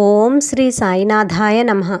ఓం శ్రీ సాయినాథాయ నమ.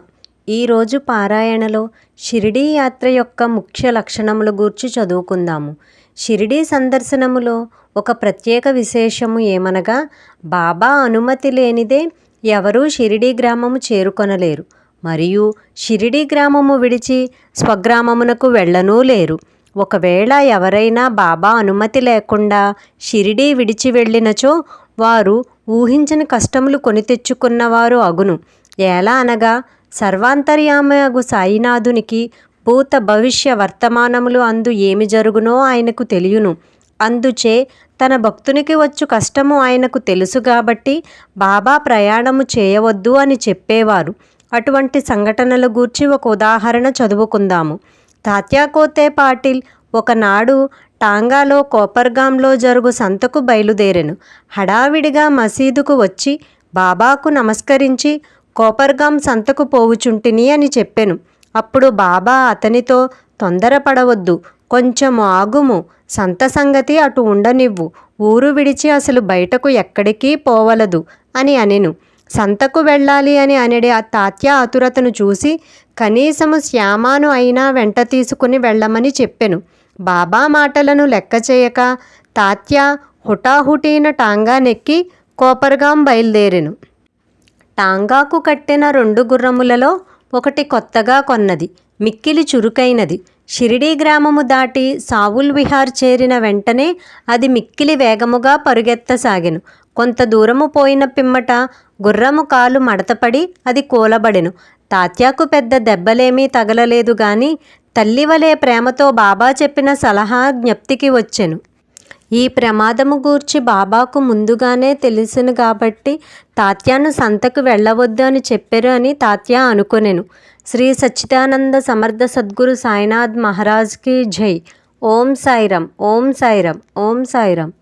ఈరోజు పారాయణలో షిరిడీ యాత్ర యొక్క ముఖ్య లక్షణముల గూర్చి చదువుకుందాము. షిరిడీ సందర్శనములో ఒక ప్రత్యేక విశేషము ఏమనగా బాబా అనుమతి లేనిదే ఎవరూ షిరిడీ గ్రామము చేరుకొనలేరు. మరియు షిరిడీ గ్రామము విడిచి స్వగ్రామమునకు వెళ్ళనూ లేరు. ఒకవేళ ఎవరైనా బాబా అనుమతి లేకుండా షిరిడీ విడిచి వెళ్ళినచో వారు ఊహించని కష్టములు కొని తెచ్చుకున్నవారు అగును. ఎలా అనగా సర్వాంతర్యామగు సాయినాథునికి భూత భవిష్య వర్తమానములు అందు ఏమి జరుగునో ఆయనకు తెలియను. అందుచే తన భక్తునికి వచ్చు కష్టము ఆయనకు తెలుసు కాబట్టి బాబా ప్రయాణము చేయవద్దు అని చెప్పేవారు. అటువంటి సంఘటనల గూర్చి ఒక ఉదాహరణ చదువుకుందాము. తాత్యాకోతే పాటిల్ ఒకనాడు టాంగాలో కోపర్గాంలో జరుగు సంతకు బయలుదేరెను. హడావిడిగా మసీదుకు వచ్చి బాబాకు నమస్కరించి కోపర్గాం సంతకు పోవుచుంటిని అని చెప్పెను. అప్పుడు బాబా అతనితో తొందరపడవద్దు కొంచెం ఆగుము సంత సంగతి అటు ఉండనివ్వు ఊరు విడిచి అసలు బయటకు ఎక్కడికి పోవలదు అని అనెను. సంతకు వెళ్ళాలి అని అనడే ఆ తాత్య ఆతురతను చూసి కనీసము శ్యామాను అయినా వెంట తీసుకుని వెళ్ళమని చెప్పెను. బాబా మాటలను లెక్క చేయక తాత్య హుటాహుటీన టాంగా నెక్కి కోపర్గాం బయలుదేరెను. టాంగాకు కట్టిన రెండు గుర్రములలో ఒకటి కొత్తగా కొన్నది మిక్కిలి చురుకైనది. షిరిడీ గ్రామము దాటి సావుల్ విహార్ చేరిన వెంటనే అది మిక్కిలి వేగముగా పరుగెత్తసాగెను. కొంత దూరము పోయిన పిమ్మట గుర్రము కాలు మడతపడి అది కూలబడెను. తాత్యాకు పెద్ద దెబ్బలేమీ తగలలేదు గాని తల్లి వలె ప్రేమతో బాబా చెప్పిన సలహా జ్ఞప్తికి వచ్చెను. ఈ ప్రమాదము గూర్చి బాబాకు ముందుగానే తెలిసిన కాబట్టి తాత్యాను సంతకు వెళ్ళవద్దు అని చెప్పారు అని తాత్య అనుకొనెను. శ్రీ సచ్చిదానంద సమర్థ సద్గురు సాయినాథ్ మహారాజ్కి జై. ఓం సాయిరం ఓం సాయిరం ఓం సాయిరం